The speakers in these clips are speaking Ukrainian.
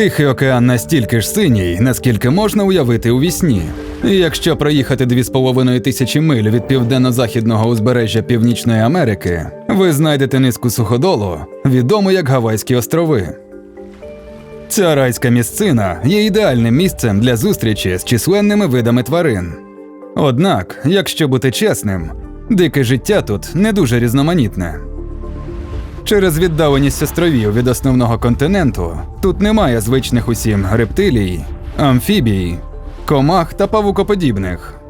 Тихий океан настільки ж синій, наскільки можна уявити у вісні. І якщо проїхати 2,5 тисячі миль від південно-західного узбережжя Північної Америки, ви знайдете низку суходолу, відому як Гавайські острови. Ця райська місцина є ідеальним місцем для зустрічі з численними видами тварин. Однак, якщо бути чесним, дике життя тут не дуже різноманітне. Через віддаленість островів від основного континенту тут немає звичних усім рептилій, амфібій, комах та павукоподібних.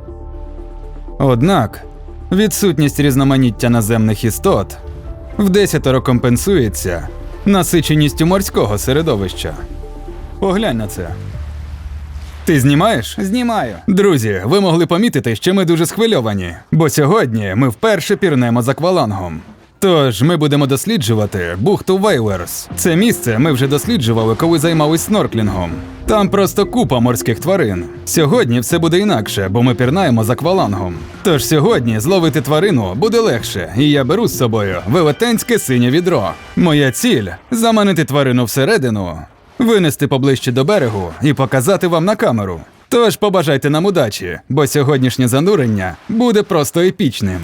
Однак відсутність різноманіття наземних істот вдесятеро компенсується насиченістю морського середовища. Поглянь на це. Ти знімаєш? Знімаю. Друзі, ви могли помітити, що ми дуже схвильовані, бо сьогодні ми вперше пірнемо за аквалангом. Тож ми будемо досліджувати бухту Вейлерс. Це місце ми вже досліджували, коли займались снорклінгом. Там просто купа морських тварин. Сьогодні все буде інакше, бо ми пірнаємо за аквалангом. Тож сьогодні зловити тварину буде легше, і я беру з собою велетенське синє відро. Моя ціль заманити тварину всередину, винести поближче до берегу і показати вам на камеру. Тож побажайте нам удачі, бо сьогоднішнє занурення буде просто епічним.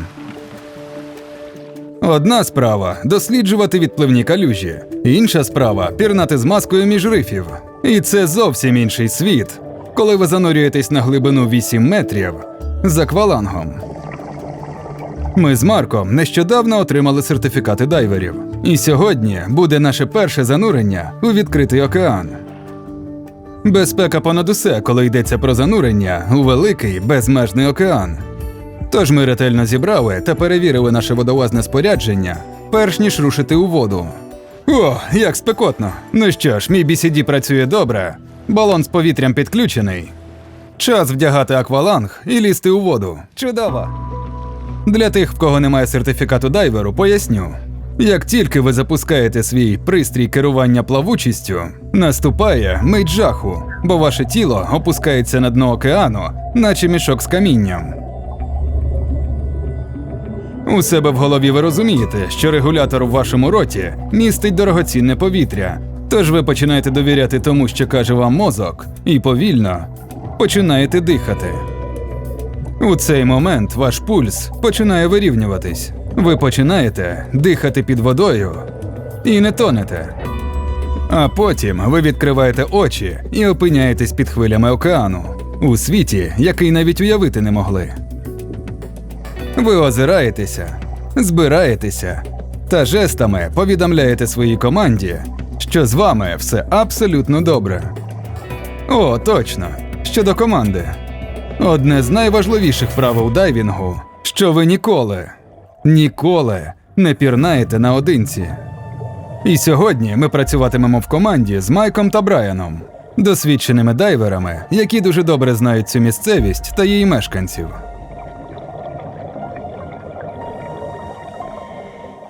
Одна справа досліджувати відпливні калюжі, інша справа пірнати з маскою між рифів. І це зовсім інший світ, коли ви занурюєтесь на глибину 8 метрів з аквалангом. Ми з Марком нещодавно отримали сертифікати дайверів, і сьогодні буде наше перше занурення у відкритий океан. Безпека понад усе, коли йдеться про занурення у великий безмежний океан. Тож ми ретельно зібрали та перевірили наше водолазне спорядження, перш ніж рушити у воду. О, як спекотно! Ну що ж, мій BCD працює добре, балон з повітрям підключений. Час вдягати акваланг і лізти у воду. Чудово. Для тих, в кого немає сертифікату дайверу, поясню. Як тільки ви запускаєте свій пристрій керування плавучістю, наступає мить жаху, бо ваше тіло опускається на дно океану, наче мішок з камінням. У себе в голові ви розумієте, що регулятор в вашому роті містить дорогоцінне повітря, тож ви починаєте довіряти тому, що каже вам мозок, і повільно починаєте дихати. У цей момент ваш пульс починає вирівнюватись. Ви починаєте дихати під водою і не тонете. А потім ви відкриваєте очі і опиняєтесь під хвилями океану у світі, який навіть уявити не могли. Ви озираєтеся, збираєтеся та жестами повідомляєте своїй команді, що з вами все абсолютно добре. О, точно. Щодо команди. Одне з найважливіших правил дайвінгу, що ви ніколи, ніколи не пірнаєте наодинці. І сьогодні ми працюватимемо в команді з Майком та Брайаном, досвідченими дайверами, які дуже добре знають цю місцевість та її мешканців.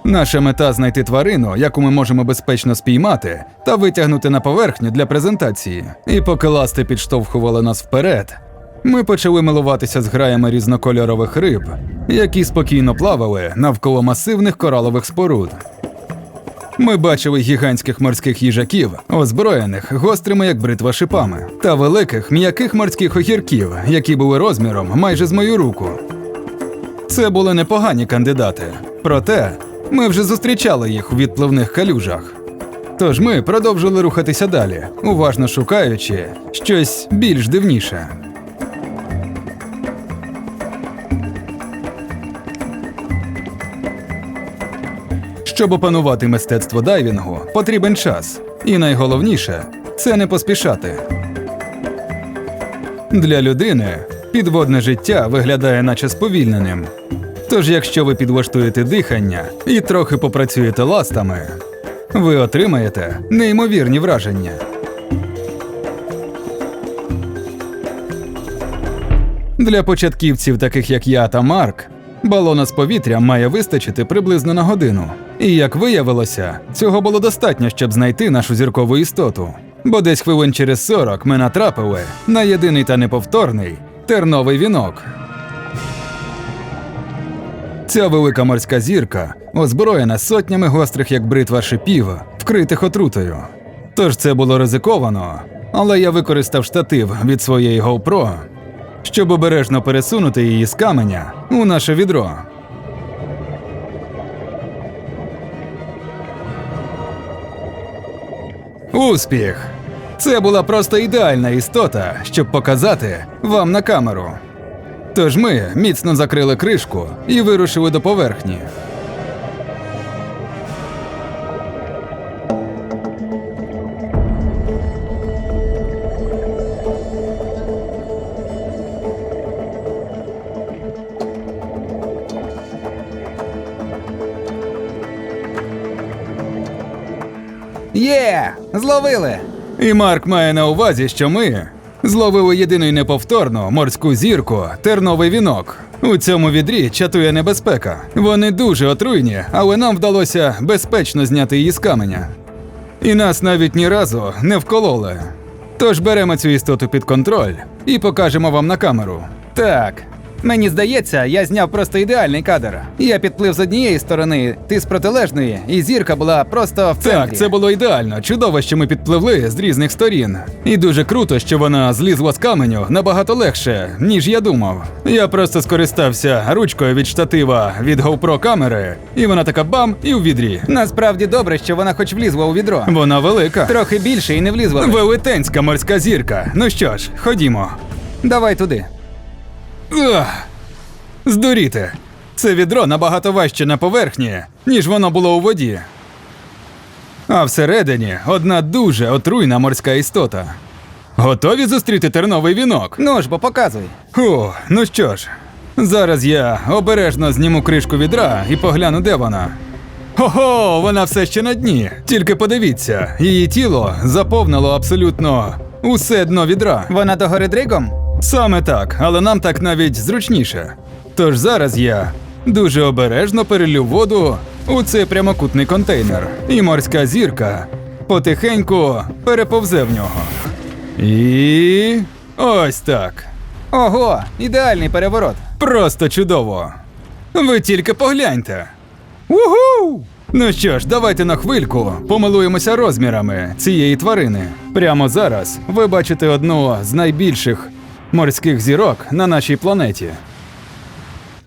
Наша мета знайти тварину, яку ми можемо безпечно спіймати та витягнути на поверхню для презентації. І поки ласти підштовхували нас вперед, ми почали милуватися з граями різнокольорових риб, які спокійно плавали навколо масивних коралових споруд. Ми бачили гігантських морських їжаків, озброєних гострими як бритва шипами, та великих м'яких морських огірків, які були розміром майже з мою руку. Це були непогані кандидати. Проте ми вже зустрічали їх у відпливних калюжах. Тож ми продовжили рухатися далі, уважно шукаючи щось більш дивніше. Щоб опанувати мистецтво дайвінгу, потрібен час. І найголовніше це не поспішати. Для людини підводне життя виглядає наче сповільненим. Тож, якщо ви підлаштуєте дихання і трохи попрацюєте ластами, ви отримаєте неймовірні враження. Для початківців, таких як я та Марк, балона з повітрям має вистачити приблизно на годину. І як виявилося, цього було достатньо, щоб знайти нашу зіркову істоту. Бо десь хвилин через 40 ми натрапили на єдиний та неповторний терновий вінок. Ця велика морська зірка озброєна сотнями гострих, як бритва шипів, вкритих отрутою. Тож це було ризиковано, але я використав штатив від своєї GoPro, щоб обережно пересунути її з каменя у наше відро. Успіх! Це була просто ідеальна істота, щоб показати вам на камеру. Тож ми міцно закрили кришку і вирушили до поверхні. Є! Зловили! І Марк має на увазі, що ми зловили єдину й неповторну морську зірку терновий вінок. У цьому відрі чатує небезпека. Вони дуже отруйні, але нам вдалося безпечно зняти її з каменя. І нас навіть ні разу не вкололи. Тож беремо цю істоту під контроль і покажемо вам на камеру. Так. Мені здається, я зняв просто ідеальний кадр. Я підплив з однієї сторони, ти з протилежної, і зірка була просто в центрі. Так, це було ідеально. Чудово, що ми підпливли з різних сторін. І дуже круто, що вона злізла з каменю набагато легше, ніж я думав. Я просто скористався ручкою від штатива від GoPro камери, і вона така бам, і у відрі. Насправді добре, що вона хоч влізла у відро. Вона велика. Трохи більше і не влізла. Велетенська морська зірка. Ну що ж, ходімо. Давай туди. Ugh. Здуріти. Це відро набагато важче на поверхні, ніж воно було у воді. А всередині одна дуже отруйна морська істота. Готові зустріти терновий вінок? Ну ж, бо показуй. О, ну що ж, зараз я обережно зніму кришку відра і погляну, де вона. Ого, вона все ще на дні. Тільки подивіться, її тіло заповнило абсолютно усе дно відра. Вона догори дригом? Саме так, але нам так навіть зручніше. Тож зараз я дуже обережно перелю воду у цей прямокутний контейнер, і морська зірка потихеньку переповзе в нього. І ось так. Ого, ідеальний переворот. Просто чудово. Ви тільки погляньте. Уху! Ну що ж, давайте на хвильку помилуємося розмірами цієї тварини. Прямо зараз ви бачите одну з найбільших морських зірок на нашій планеті.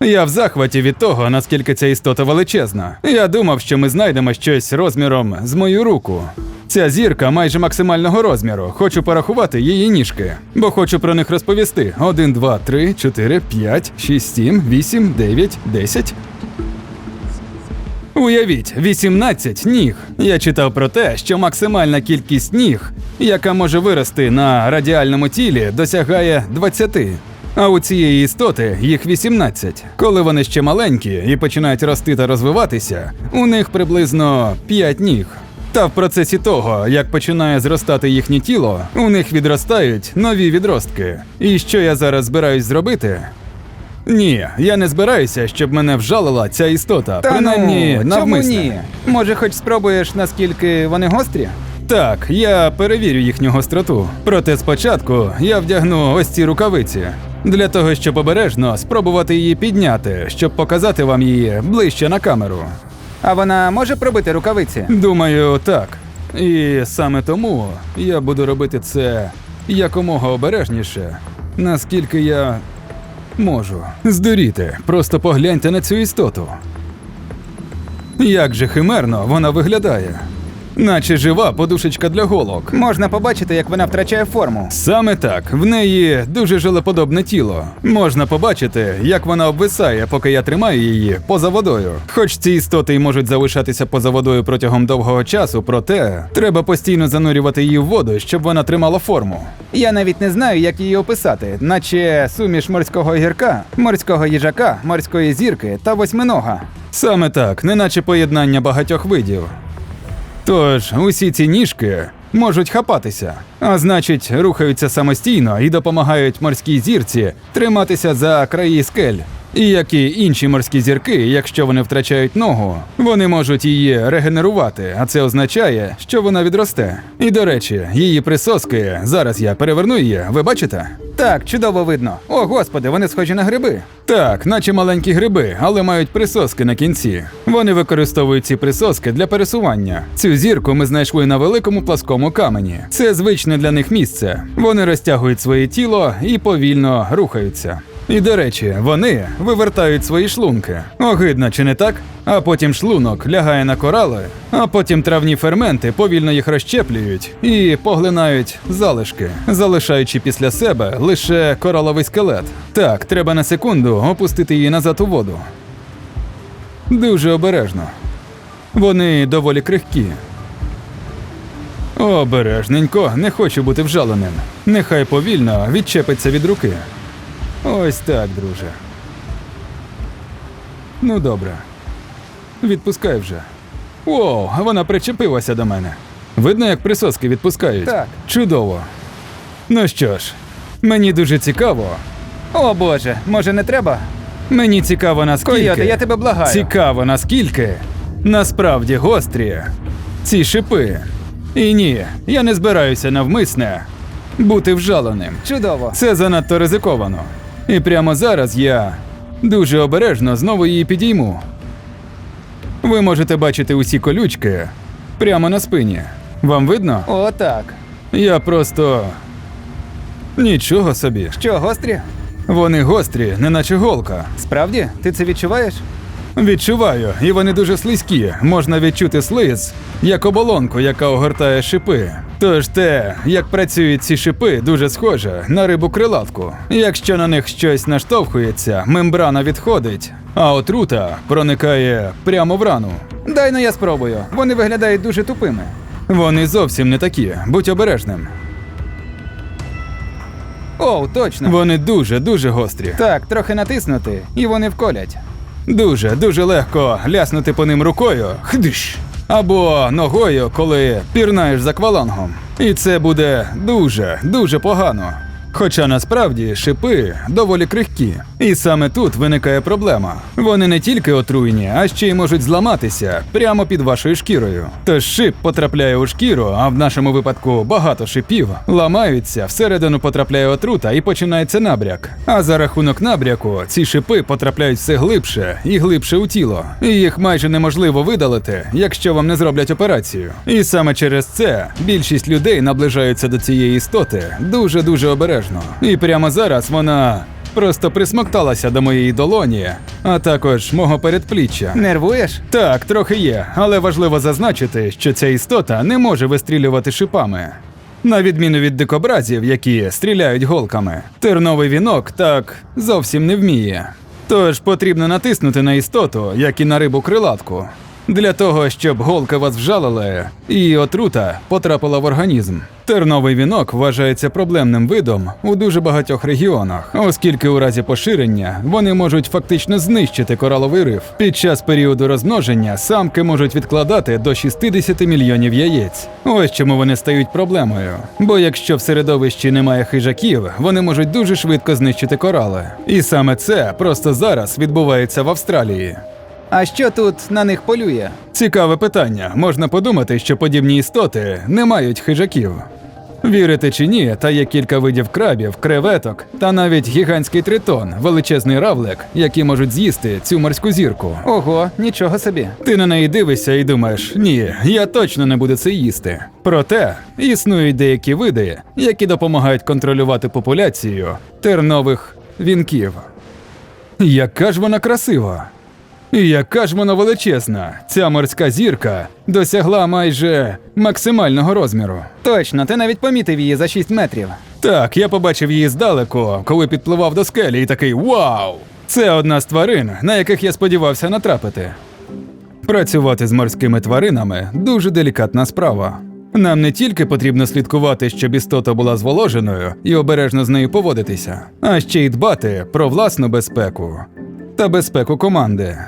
Я в захваті від того, наскільки ця істота величезна. Я думав, що ми знайдемо щось розміром з мою руку. Ця зірка майже максимального розміру. Хочу порахувати її ніжки, бо хочу про них розповісти. 1, 2, 3, 4, 5, 6, 7, 8, 9, 10. Уявіть, 18 ніг. Я читав про те, що максимальна кількість ніг, яка може вирости на радіальному тілі, досягає 20. А у цієї істоти їх 18. Коли вони ще маленькі і починають рости та розвиватися, у них приблизно 5 ніг. Та в процесі того, як починає зростати їхнє тіло, у них відростають нові відростки. І що я зараз збираюсь зробити? Ні, я не збираюся, щоб мене вжалила ця істота. принаймні ну, чому ні? Може, хоч спробуєш, наскільки вони гострі? Так, я перевірю їхню гостроту. Проте спочатку я вдягну ось ці рукавиці. Для того, щоб обережно спробувати її підняти, щоб показати вам її ближче на камеру. А вона може пробити рукавиці? Думаю, так. І саме тому я буду робити це якомога обережніше, наскільки я можу. Здуріти, просто погляньте на цю істоту. Як же химерно вона виглядає, наче жива подушечка для голок. Можна побачити, як вона втрачає форму. Саме так, в неї дуже жилеподобне тіло. Можна побачити, як вона обвисає, поки я тримаю її поза водою. Хоч ці істоти й можуть залишатися поза водою протягом довгого часу, проте треба постійно занурювати її в воду, щоб вона тримала форму. Я навіть не знаю, як її описати, наче суміш морського гірка, морського їжака, морської зірки та восьминога. Саме так, неначе поєднання багатьох видів. Тож, усі ці ніжки можуть хапатися, а значить, рухаються самостійно і допомагають морській зірці триматися за краї скель. І як і інші морські зірки, якщо вони втрачають ногу, вони можуть її регенерувати, а це означає, що вона відросте. І до речі, її присоски зараз я переверну її. Ви бачите? Так, чудово видно. О, господи, вони схожі на гриби. Так, наче маленькі гриби, але мають присоски на кінці. Вони використовують ці присоски для пересування. Цю зірку ми знайшли на великому пласкому камені. Це звичне для них місце. Вони розтягують своє тіло і повільно рухаються. І до речі, вони вивертають свої шлунки. Огидно, чи не так? А потім шлунок лягає на корали, а потім травні ферменти повільно їх розщеплюють і поглинають залишки, залишаючи після себе лише кораловий скелет. Так, треба на секунду опустити її назад у воду. Дуже обережно. Вони доволі крихкі. Обережненько, не хочу бути вжаленим. Нехай повільно відчепиться від руки. Ось так, друже. Ну, добре. Відпускай вже. О, вона причепилася до мене. Видно, як присоски відпускають. Так. Чудово. Ну що ж, мені дуже цікаво. О боже, може не треба? Мені цікаво наскільки. Койоте, я тебе благаю. Цікаво наскільки насправді гострі ці шипи. І ні, я не збираюся навмисне бути вжаленим. Чудово. Це занадто ризиковано. І прямо зараз я дуже обережно знову її підійму. Ви можете бачити усі колючки прямо на спині. Вам видно? О, так. Я просто. Нічого собі. Що, гострі? Вони гострі, неначе голка. Справді? Ти це відчуваєш? Відчуваю, і вони дуже слизькі. Можна відчути слиз, як оболонку, яка огортає шипи. Тож те, як працюють ці шипи, дуже схоже на рибу крилатку. Якщо на них щось наштовхується, мембрана відходить, а отрута проникає прямо в рану. Дай ну я спробую. Вони виглядають дуже тупими. Вони зовсім не такі, будь обережним. О, точно. Вони дуже дуже гострі. Так, трохи натиснути, і вони вколять. Дуже, дуже легко ляснути по ним рукою. Хдиш. Або ногою, коли пірнаєш за квалангом. І це буде дуже, дуже погано. Хоча насправді шипи доволі крихкі. І саме тут виникає проблема. Вони не тільки отруйні, а ще й можуть зламатися прямо під вашою шкірою. Тож шип потрапляє у шкіру, а в нашому випадку багато шипів ламаються, всередину потрапляє отрута і починається набряк. А за рахунок набряку ці шипи потрапляють все глибше і глибше у тіло. І їх майже неможливо видалити, якщо вам не зроблять операцію. І саме через це більшість людей наближаються до цієї істоти дуже дуже обережно. І прямо зараз вона. Просто присмокталася до моєї долоні, а також мого передпліччя. Нервуєш? Так, трохи є, але важливо зазначити, що ця істота не може вистрілювати шипами. На відміну від дикобразів, які стріляють голками, терновий вінок так зовсім не вміє. Тож потрібно натиснути на істоту, як і на рибу крилатку, для того, щоб голки вас вжалили і отрута потрапила в організм. Терновий вінок вважається проблемним видом у дуже багатьох регіонах, оскільки у разі поширення вони можуть фактично знищити кораловий риф. Під час періоду розмноження самки можуть відкладати до 60 мільйонів яєць. Ось чому вони стають проблемою. Бо якщо в середовищі немає хижаків, вони можуть дуже швидко знищити корали. І саме це просто зараз відбувається в Австралії. А що тут на них полює? Цікаве питання. Можна подумати, що подібні істоти не мають хижаків. Вірите чи ні, та є кілька видів крабів, креветок та навіть гігантський тритон, величезний равлик, які можуть з'їсти цю морську зірку. Ого, нічого собі. Ти на неї дивишся і думаєш, ні, я точно не буду це їсти. Проте існують деякі види, які допомагають контролювати популяцію тернових вінків. Яка ж вона красива! І яка ж вона величезна! Ця морська зірка досягла майже максимального розміру. Точно, ти навіть помітив її за 6 метрів. Так, я побачив її здалеку, коли підпливав до скелі, і такий вау! Це одна з тварин, на яких я сподівався натрапити. Працювати з морськими тваринами дуже делікатна справа. Нам не тільки потрібно слідкувати, щоб істота була зволоженою і обережно з нею поводитися, а ще й дбати про власну безпеку та безпеку команди.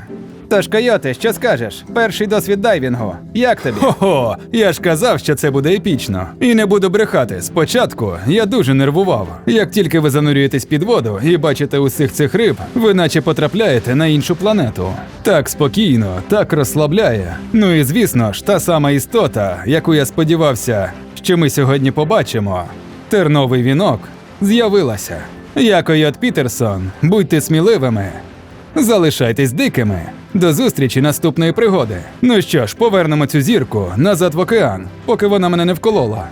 Тож, койоте, що скажеш? Перший досвід дайвінгу. Як тобі? Хо-хо, я ж казав, що це буде епічно. І не буду брехати. Спочатку я дуже нервував. Як тільки ви занурюєтесь під воду і бачите усіх цих риб, ви наче потрапляєте на іншу планету. Так спокійно, так розслабляє. Ну і звісно ж, та сама істота, яку я сподівався, що ми сьогодні побачимо. Терновий вінок з'явилася. Я Койот Пітерсон, будьте сміливими. Залишайтесь дикими. До зустрічі наступної пригоди. Ну що ж, повернемо цю зірку назад в океан, поки вона мене не вколола.